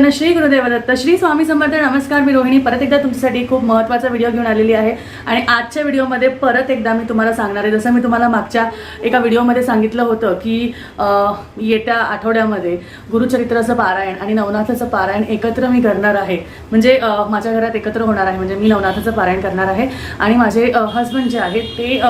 कीर्तन श्री गुरुदेव दत्त श्री स्वामी समर्थ नमस्कार मी रोहिणी. परत एकदा तुमच्यासाठी खूप महत्त्वाचा व्हिडिओ घेऊन आलेली आहे. आणि आजच्या व्हिडिओमध्ये परत एकदा मी तुम्हाला सांगणार आहे. जसं मी तुम्हाला मागच्या एका व्हिडिओमध्ये सांगितलं होतं की येत्या आठवड्यामध्ये गुरुचरित्राचं पारायण आणि नवनाथाचं पारायण एकत्र मी करणार आहे. म्हणजे माझ्या घरात एकत्र होणार आहे. म्हणजे मी नवनाथाचं पारायण करणार आहे. आणि माझे हस्बंड जे आहेत ते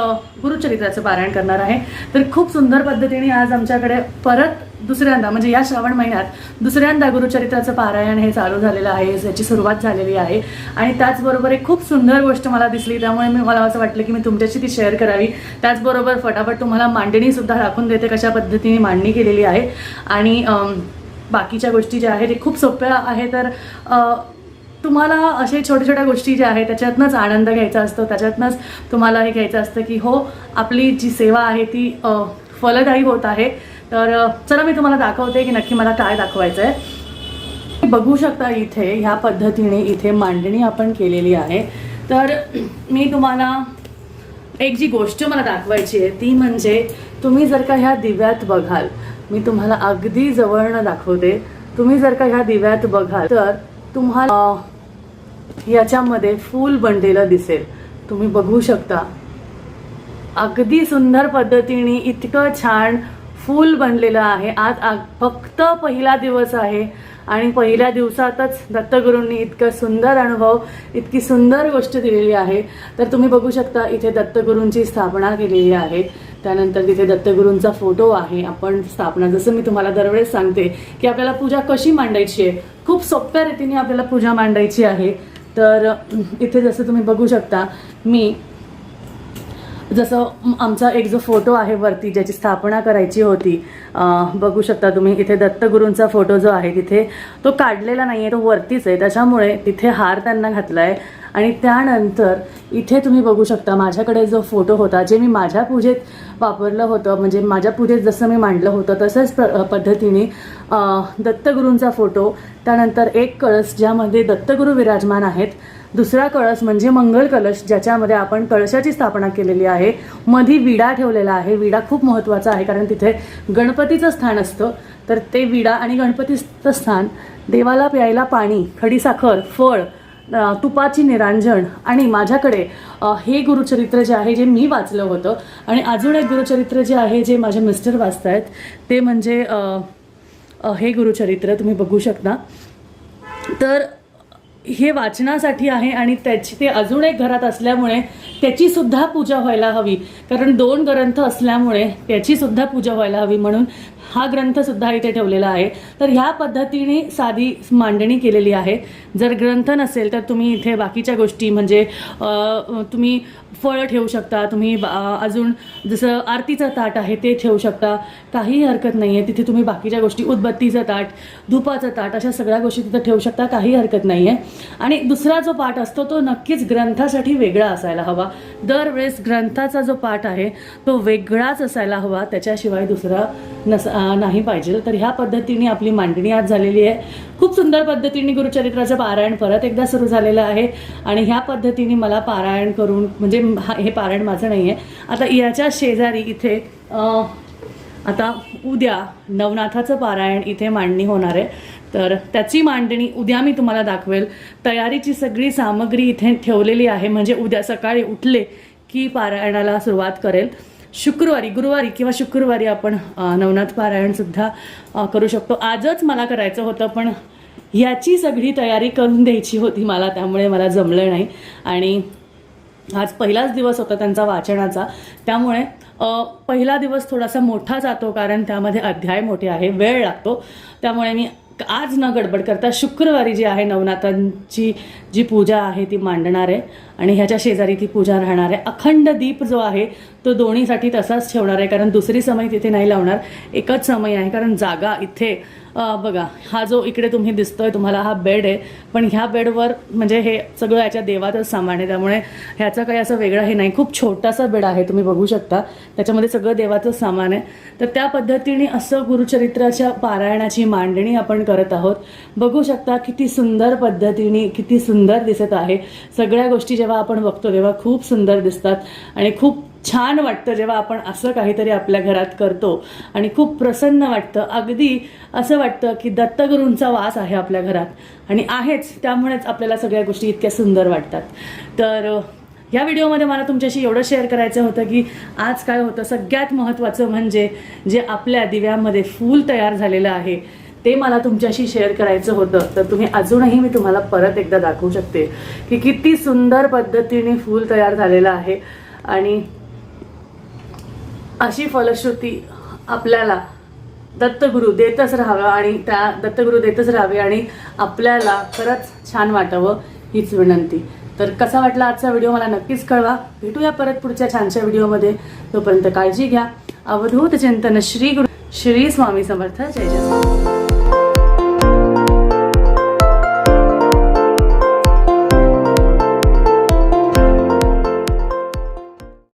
गुरुचरित्राचं पारायण करणार आहे. तर खूप सुंदर पद्धतीने आज आमच्याकडे परत दुसऱ्यांदा म्हणजे या श्रावण महिन्यात दुसऱ्यांदा गुरुचरित्राचं पारायण हे चालू झालेलं आहे याची सुरुवात झालेली आहे. आणि त्याचबरोबर एक खूप सुंदर गोष्ट मला दिसली त्यामुळे मी मला असं वाटलं की मी तुमच्याशी ती शेअर करावी. त्याचबरोबर फटाफट तुम्हाला मांडणीसुद्धा दाखवून देते कशा पद्धतीने मांडणी केलेली आहे. आणि बाकीच्या गोष्टी ज्या आहेत ते खूप सोप्या आहे तर तुम्हाला असे छोट्या छोट्या गोष्टी ज्या आहेत त्याच्यातनंच आनंद घ्यायचा असतो त्याच्यातनंच तुम्हाला हे घ्यायचं असतं की हो आपली जी सेवा आहे ती फलदायी होत आहे. तर चला मी तुम्हाला दाखवते की नक्की मला काय दाखवायचं आहे बघू शकता इथे ह्या पद्धतीने इथे मांडणी आपण केलेली आहे. तर मी तुम्हाला एक जी गोष्ट मला दाखवायची आहे ती म्हणजे तुम्ही जर का ह्या दिव्यात बघाल मी तुम्हाला अगदी जवळनं दाखवते तुम्ही जर का ह्या दिव्यात बघाल तर तुम्हाला याच्यामध्ये फूल बनलेलं दिसेल. तुम्ही बघू शकता. अगदी सुंदर पद्धतीने इतकं छान फूल बनलेलं आहे. आज आग फक्त पहिला दिवस आहे आणि पहिल्या दिवसातच दत्तगुरूंनी इतकं सुंदर अनुभव इतकी सुंदर गोष्ट दिलेली आहे. तर तुम्ही बघू शकता इथे दत्तगुरूंची स्थापना केलेली आहे. त्यानंतर तिथे दत्तगुरूंचा फोटो आहे. आपण स्थापना जसं मी तुम्हाला दरवेळेस सांगते की आपल्याला पूजा कशी मांडायची आहे. खूप सोप्या रीतीने आपल्याला पूजा मांडायची आहे. तर इथे जसं तुम्ही बघू शकता मी जसं आमचा एक जो फोटो आहे वरती ज्याची स्थापना करायची होती बघू शकता तुम्ही इथे दत्तगुरूंचा फोटो जो आहे तिथे तो काढलेला नाही आहे तो वरतीच आहे. त्याच्यामुळे तिथे हार त्यांना घातला आहे आणि त्यानंतर इथे तुम्ही बघू शकता माझ्याकडे जो फोटो होता जे मी माझ्या पूजेत वापरलं होतं म्हणजे माझ्या पूजेत जसं मी मांडलं होतं तसंच प्र पद्धतीने दत्तगुरूंचा फोटो त्यानंतर एक कळस ज्यामध्ये दत्तगुरू विराजमान आहेत दुसरा कळस म्हणजे मंगल कलश ज्याच्यामध्ये आपण कळशाची स्थापना केलेली आहे. मधी विडा ठेवलेला आहे. विडा खूप महत्त्वाचा आहे कारण तिथे गणपतीचं स्थान असतं. तर ते विडा आणि गणपतीचं स्थान देवाला प्यायला पाणी खडीसाखर फळ तुपाची निरांजन आणि माझ्याकडे हे गुरुचरित्र जे आहे जे मी वाचलं होतं. आणि अजून एक गुरुचरित्र जे आहे जे माझे मिस्टर वाचत आहेत ते म्हणजे हे गुरुचरित्र तुम्ही बघू शकता. तर हे वाचनासाठी आहे आणि त्याची ते अजून एक घरात असल्यामुळे त्याची सुद्धा पूजा व्हायला हवी. कारण दोन ग्रंथ असल्यामुळे त्याची सुद्धा पूजा व्हायला हवी म्हणून हा ग्रंथसुद्धा इथे ठेवलेला आहे. तर ह्या पद्धतीने साधी मांडणी केलेली आहे. जर ग्रंथ नसेल तर तुम्ही इथे बाकीच्या गोष्टी म्हणजे तुम्ही फळं ठेवू शकता तुम्ही बा- अजून जसं आरतीचं ताट आहे ते ठेवू शकता. काहीही हरकत नाही आहे तिथे तुम्ही बाकीच्या गोष्टी उदबत्तीचं ताट धुपाचं ताट अशा सगळ्या गोष्टी तिथं ठेवू शकता. काही हरकत नाही आहे आणि दुसरा जो पाठ असतो तो नक्कीच ग्रंथासाठी वेगळा असायला हवा. दरवेळेस ग्रंथाचा जो पाठ आहे तो वेगळाच असायला हवा. त्याच्याशिवाय दुसरा नसा नाही पाहिजे. तर ह्या पद्धतीने आपली मांडणी आज झालेली आहे. खूप सुंदर पद्धतीने गुरुचरित्राचं पारायण परत एकदा सुरू झालेलं आहे. आणि ह्या पद्धतीने मला पारायण करून म्हणजे हा- हे पारायण माझं नाही आहे आता याच्या शेजारी इथे आता उद्या नवनाथाचं पारायण इथे मांडणी होणार आहे. तर त्याची मांडणी उद्या मी तुम्हाला दाखवेल. तयारीची सगळी सामग्री इथे ठेवलेली आहे. म्हणजे उद्या सकाळी उठले की पारायणाला सुरुवात करेल. शुक्रवारी गुरुवारी किंवा शुक्रवारी आपण नवनाथ पारायणसुद्धा करू शकतो. आजच मला करायचं होतं पण ह्याची सगळी तयारी करून द्यायची होती मला त्यामुळे मला जमलं नाही. आणि आज पहिलाच दिवस होता त्यांचा वाचनाचा. त्यामुळे पहिला दिवस थोडासा मोठा जातो कारण त्यामध्ये अध्याय मोठे आहे वेळ लागतो. त्यामुळे मी आज न गडबड करता शुक्रवारी जी आहे नवनाथांची जी पूजा आहे ती मांडणार आहे. आणि ह्याच्या शेजारी ती पूजा राहणार आहे. अखंड दीप जो आहे तो दोन्हीसाठी तसाच ठेवणार आहे कारण दुसरी समय तिथे नाही लावणार. एकच समय आहे कारण जागा इथे बघा हा जो इकडे तुम्ही दिसतोय तुम्हाला हा बेड आहे. पण ह्या बेडवर म्हणजे हे सगळं याच्या देवातच सामान आहे. त्यामुळे ह्याचं काही असं वेगळं हे नाही. खूप छोटासा बेड आहे तुम्ही बघू शकता. त्याच्यामध्ये सगळं देवाचं सामान आहे. तर त्या पद्धतीने असं गुरुचरित्राच्या पारायणाची मांडणी आपण करत आहोत. बघू शकता किती सुंदर पद्धतीने किती सुंदर दिसत आहे. सगळ्या गोष्टी जेव्हा आपण बघतो तेव्हा खूप सुंदर दिसतात. आणि खूप छान वाटतं जेव्हा आपण असं काहीतरी आपल्या घरात करतो आणि खूप प्रसन्न वाटतं. अगदी असं वाटतं की दत्तगुरूंचा वास आहे आपल्या घरात आणि आहेच त्यामुळेच आपल्याला सगळ्या गोष्टी इतक्या सुंदर वाटतात. तर ह्या या व्हिडिओमध्ये मला तुमच्याशी एवढं शेअर करायचं होतं की आज काय होतं सगळ्यात महत्त्वाचं म्हणजे जे आपल्या दिव्यामध्ये फूल तयार झालेलं आहे ते मला तुमच्याशी शेअर करायचं होतं. तर तुम्ही अजूनही मी तुम्हाला परत एकदा दाखवू शकते की किती सुंदर पद्धतीने फूल तयार झालेलं आहे आणि अशी फलश्रुती आपल्याला दत्तगुरू देतच राहावं आणि त्या दत्तगुरू देतच राहावे आणि आपल्याला खरंच छान वाटावं हीच विनंती. तर कसा वाटला आजचा व्हिडिओ मला नक्कीच कळवा. भेटूया परत पुढच्या छानशा व्हिडिओमध्ये. तोपर्यंत काळजी घ्या. अवधूत चिंतन श्री गुरु श्री स्वामी समर्थ. जय जय